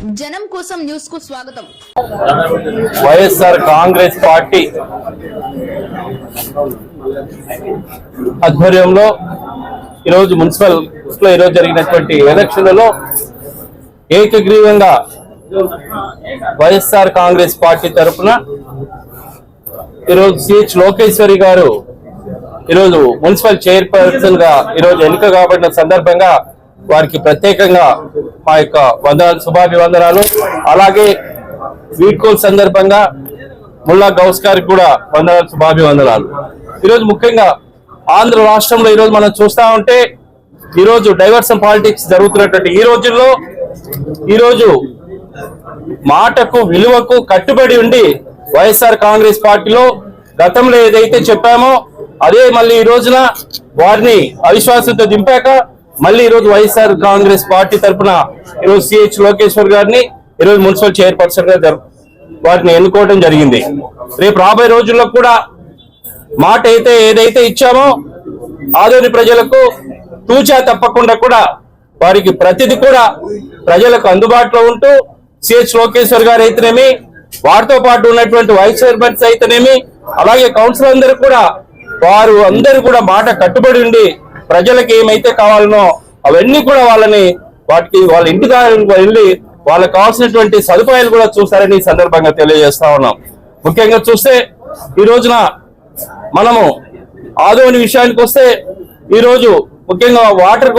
జనం కోసం న్యూస్కు స్వాగతం. వైఎస్ఆర్ కాంగ్రెస్ పార్టీ ఆధ్వర్యంలో ఈరోజు మున్సిపల్లో ఈరోజు జరిగినటువంటి ఎలక్షన్లలో ఏకగ్రీవంగా వైఎస్ఆర్ కాంగ్రెస్ పార్టీ తరఫున ఈరోజు సిహెచ్ లోకేశ్వరి గారు ఈరోజు మున్సిపల్ చైర్పర్సన్గా ఈరోజు ఎన్నిక కాబడిన సందర్భంగా వారికి ప్రత్యేకంగా మా యొక్క వందనాలు శుభాభివందనాలు. అలాగే వీడ్కోల్ సందర్భంగా ముల్లా గౌస్ గారికి కూడా వందనాలు శుభాభివందనాలు. ఈరోజు ముఖ్యంగా ఆంధ్ర రాష్ట్రంలో ఈరోజు మనం చూస్తా ఉంటే ఈరోజు డైవర్సన్ పాలిటిక్స్ జరుగుతున్నటువంటి ఈ రోజుల్లో ఈరోజు మాటకు విలువకు కట్టుబడి ఉండి వైఎస్ఆర్ కాంగ్రెస్ పార్టీలో గతంలో ఏదైతే చెప్పామో అదే మళ్ళీ ఈ రోజున వారిని అవిశ్వాసంతో దింపాక మళ్ళీ ఈ రోజు వైఎస్ఆర్ కాంగ్రెస్ పార్టీ తరఫున ఈరోజు సిహెచ్ లోకేశ్వర్ గారిని ఈరోజు మున్సిపల్ చైర్పర్సన్గా వారిని ఎన్నుకోవడం జరిగింది. రేపు రాబోయే రోజుల్లో కూడా మాట అయితే ఏదైతే ఇచ్చామో ఆదోని ప్రజలకు తూచా తప్పకుండా కూడా వారికి ప్రతిది కూడా ప్రజలకు అందుబాటులో ఉంటూ సిహెచ్ లోకేశ్వర్ గారు అయితేనేమి వారితో పాటు ఉన్నటువంటి వైస్ చైర్మన్స్ అయితేనేమి అలాగే కౌన్సిలర్ అందరూ కూడా వారు అందరూ కూడా మాట కట్టుబడి ఉండి ప్రజలకు ఏమైతే కావాలనో అవన్నీ కూడా వాళ్ళని వాటికి వాళ్ళ ఇంటి దారికి వెళ్ళి వాళ్ళకి కావాల్సినటువంటి సదుపాయాలు కూడా చూస్తారని ఈ సందర్భంగా తెలియజేస్తా ఉన్నాం. ముఖ్యంగా చూస్తే ఈ రోజున మనము ఆదోని విషయానికి వస్తే ఈరోజు ముఖ్యంగా వాటర్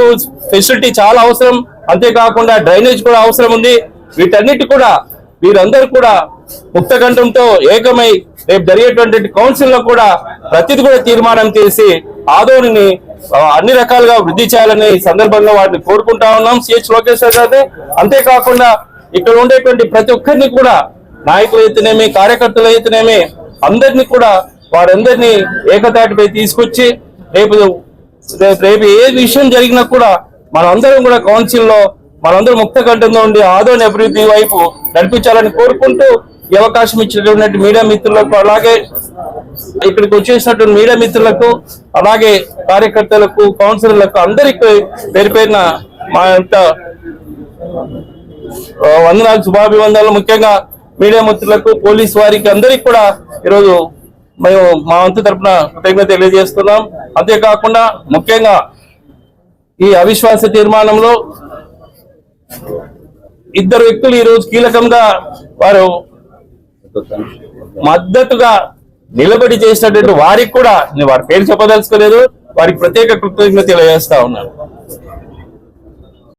ఫెసిలిటీ చాలా అవసరం. అంతేకాకుండా డ్రైనేజ్ కూడా అవసరం ఉంది. వీటన్నిటి కూడా వీరందరూ కూడా ముక్తకంఠంతో ఏకమై రేపు జరిగేటువంటి కౌన్సిల్లో కూడా ప్రతిది కూడా తీర్మానం చేసి ఆదోనిని అన్ని రకాలుగా వృద్ధి చేయాలని ఈ సందర్భంగా వారిని కోరుకుంటా ఉన్నాం సిహెచ్ లోకేశ్వర్ గారిని. అంతేకాకుండా ఇక్కడ ఉండేటువంటి ప్రతి ఒక్కరిని కూడా నాయకులు అయితేనేమి కార్యకర్తలు అయితేనేమి అందరినీ కూడా వారందరినీ ఏకతాటిపై తీసుకొచ్చి రేపు రేపు ఏ విషయం జరిగినా కూడా మనందరం కూడా కౌన్సిల్లో మనందరం ముక్త కంఠంగా ఉండి ఆదోని అభివృద్ధి వైపు నడిపించాలని కోరుకుంటూ ఈ అవకాశం ఇచ్చినటువంటి మీడియా మిత్రులకు అలాగే ఇక్కడికి వచ్చేసినటువంటి మీడియా మిత్రులకు అలాగే కార్యకర్తలకు కౌన్సిలర్లకు అందరికీ పేరు మా యొక్క వందనాలు శుభాభివందనాలు. ముఖ్యంగా మీడియా మిత్రులకు పోలీస్ వారికి అందరికి కూడా ఈరోజు మేము మా వంతు తరఫున కృతజ్ఞత తెలియజేస్తున్నాం. అంతేకాకుండా ముఖ్యంగా ఈ అవిశ్వాస తీర్మానంలో ఇద్దరు వ్యక్తులు ఈ రోజు కీలకంగా వారు మద్దతుగా నిలబడి చేసినటువంటి వారికి కూడా నేను వారి పేరు చెప్పదలుచుకోలేదు వారికి ప్రత్యేక కృతజ్ఞత తెలియజేస్తా ఉన్నాను.